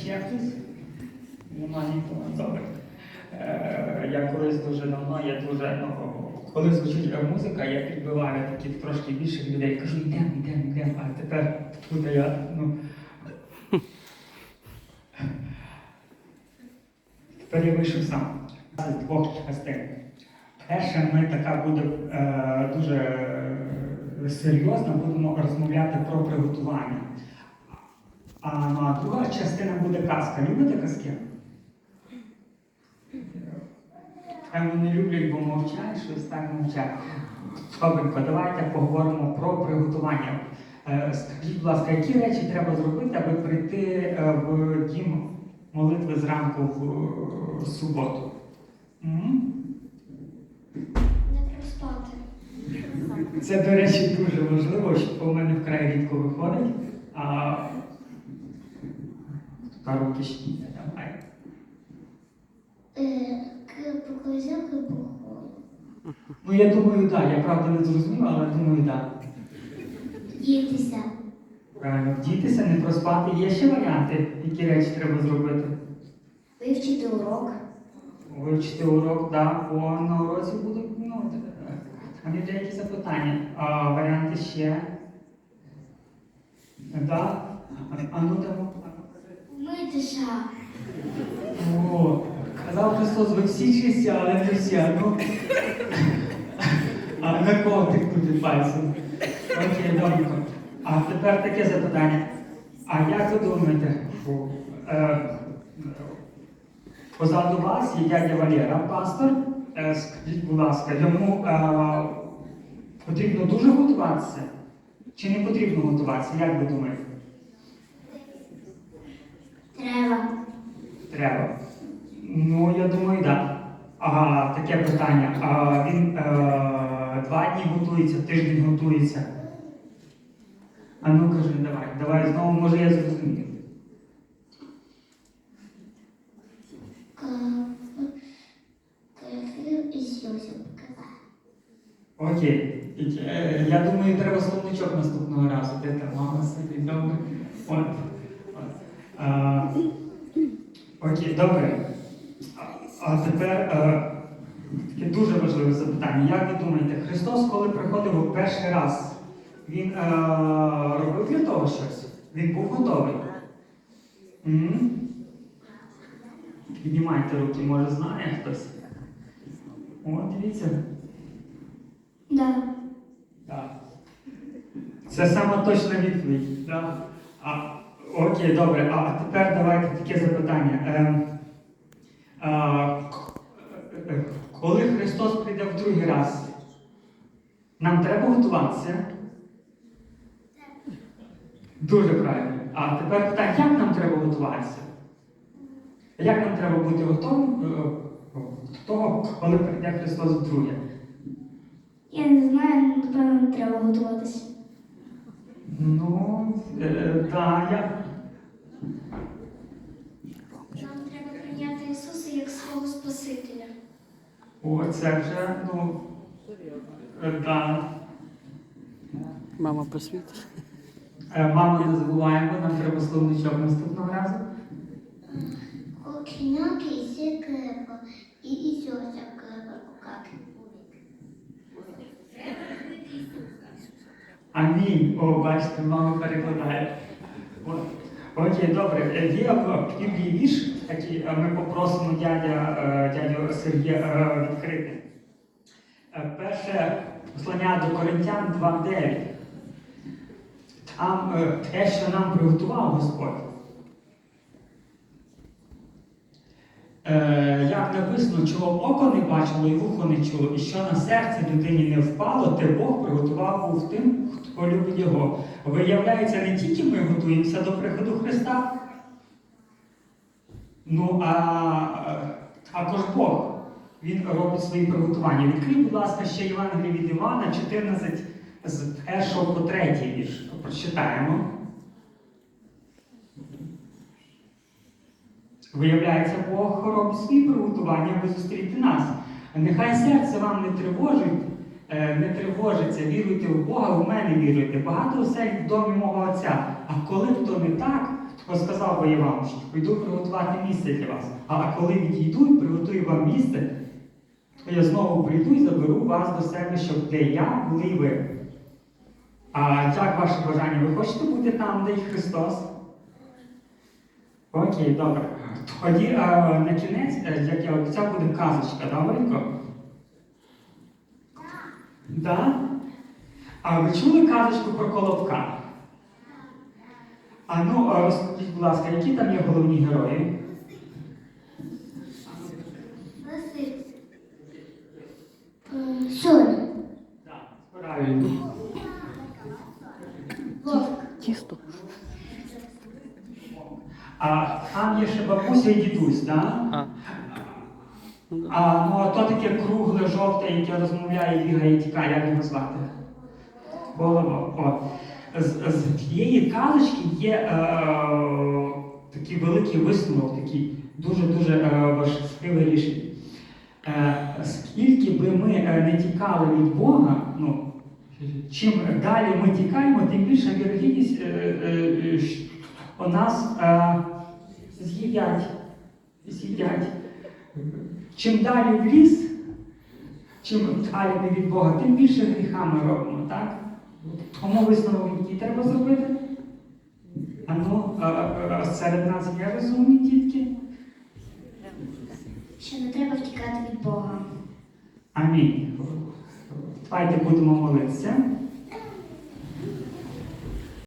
ще хтось? Нема нікого. Добре. Е, Я колись дуже давно, я дуже, ну, коли звучить музика, я підбиваю таких трошки більших людей, кажу, йдемо, йдемо, йдемо, а тепер тут я, ну. Тепер я вийшов сам з двох частин. Перша ми така буде е, дуже е, серйозно, будемо розмовляти про приготування. А ну, а друга частина буде казка. Любите казки? Хай вони люблять, бо мовчать, щось так мовчать. Добренько, давайте поговоримо про приготування. Е, Скажіть, будь ласка, які речі треба зробити, аби прийти е, в дім молитви зранку в е, суботу? Це, до речі, дуже важливо, що у мене вкрай рідко виходить. А руки шкіля, давай. Е. Ну я думаю, так. Я правда не зрозумів, але думаю, так. Їдися. Правильно, вдітися, не проспати. Є ще варіанти, які речі треба зробити. Вивчити урок. Вивчити урок, да, бо на уроці буде, ну, там є деякі запитання. А варіанти ще. Да? А, а ну там. Митися. О, казав Христос, ви всі чисті, але не всі. Ну. А на кого тикнути пальцем? Окей, добренько. А тепер таке запитання. А як ви думаєте, е, позаду вас є дядя Валера, пастор. Е, скажіть, будь ласка, йому е, потрібно дуже готуватися? Чи не потрібно готуватися? Як ви думаєте? Треба. Треба. Ну, я думаю, так. А таке питання. А він е, два дні готується, тиждень готується. А ну кажи, давай, давай знову, може я сьозі показати. Окей. Е, Я думаю, треба словничок наступного разу. Де там мама сидить, добре. От. А, окей, добре. А, а тепер е, таке дуже важливе запитання. Як ви думаєте, Христос, коли приходив у перший раз, він е, робив для того щось? Він був готовий? М? Піднімайте руки, може знає хтось. О, дивіться. Да. Так. Це саме точна відповідь. Да? А, окей, добре. А тепер давайте таке запитання. Ем, а, е, коли Христос прийде в другий раз, нам треба готуватися? Дуже правильно. А тепер питання, як нам треба готуватися? Як нам треба бути готовим е, до того, коли прийде Христос вдруге? Я не знаю, напевно, не треба готуватися. Ну, е, так, я. Нам треба прийняти Ісуса як свого Спасителя. О, це вже, ну. Так. Мама просвіт. Е, Мама, не забуваємо, нам треба словничок наступного разу. Окіняки і секрепо. І Ісуса крепо. Как? Амінь. О, бачите, мама перекладає. Окей, добре. Е, Є в Біблії вірш, такий, е, ми попросимо дядя, е, дядю Сергія е, відкрити. Е, Перше послання до Коринтян 2.9. Там е, те, що нам приготував Господь. Е, як написано, чого око не бачило і вухо не чуло, і що на серце людині не впало, те Бог приготував був тим, хто любить його. Виявляється, не тільки ми готуємося до приходу Христа, ну а також Бог. Він робить свої приготування. Відкрий, будь ласка, ще Євангеліє від Івана 14 з 1 по 3 вірш. Прочитаємо. Виявляється, Бог робить свої приготування, аби зустріти нас. Нехай серце вам не тривожить, е, не тривожиться, віруйте в Бога, в мене віруйте. Багато осель в домі мого Отця. А коли б то не так, Бо сказав би я вам, що прийду приготувати місце для вас. А коли відійду і приготую вам місце, то я знову прийду і заберу вас до себе, щоб де я були ви. А як ваше бажання? Ви хочете бути там, де і Христос? Окей, добре. Тоді а, на кінець, е, як я обіцяв, буде казочка, добренько? Да? А ви чули казочку про Колобка? А ну, розкажіть, будь ласка, які там є головні герої? Василь. М, Соня. Так, правильно. Вовк. Тісто. А там є ще бабуся і дідусь? А. Да. А ну, а то таке кругле, жовте, яке розмовляє, бігає, і тікає, як його звати? Голова. О. З, з тієї казочки є е, такий великий висновок, такий дуже-дуже е, важливе рішення. Е, скільки би ми е, не тікали від Бога, ну, чим далі ми тікаємо, тим більша вірогідність е, е, що нас е, з'їдять. З'їдять. Чим далі в ліс, чим далі ми від Бога, тим більше гріха ми робимо, так? Тому висновок який треба зробити. А ну, а серед нас є розумні дітки? Що не треба втікати від Бога. Амінь. Давайте будемо молитися.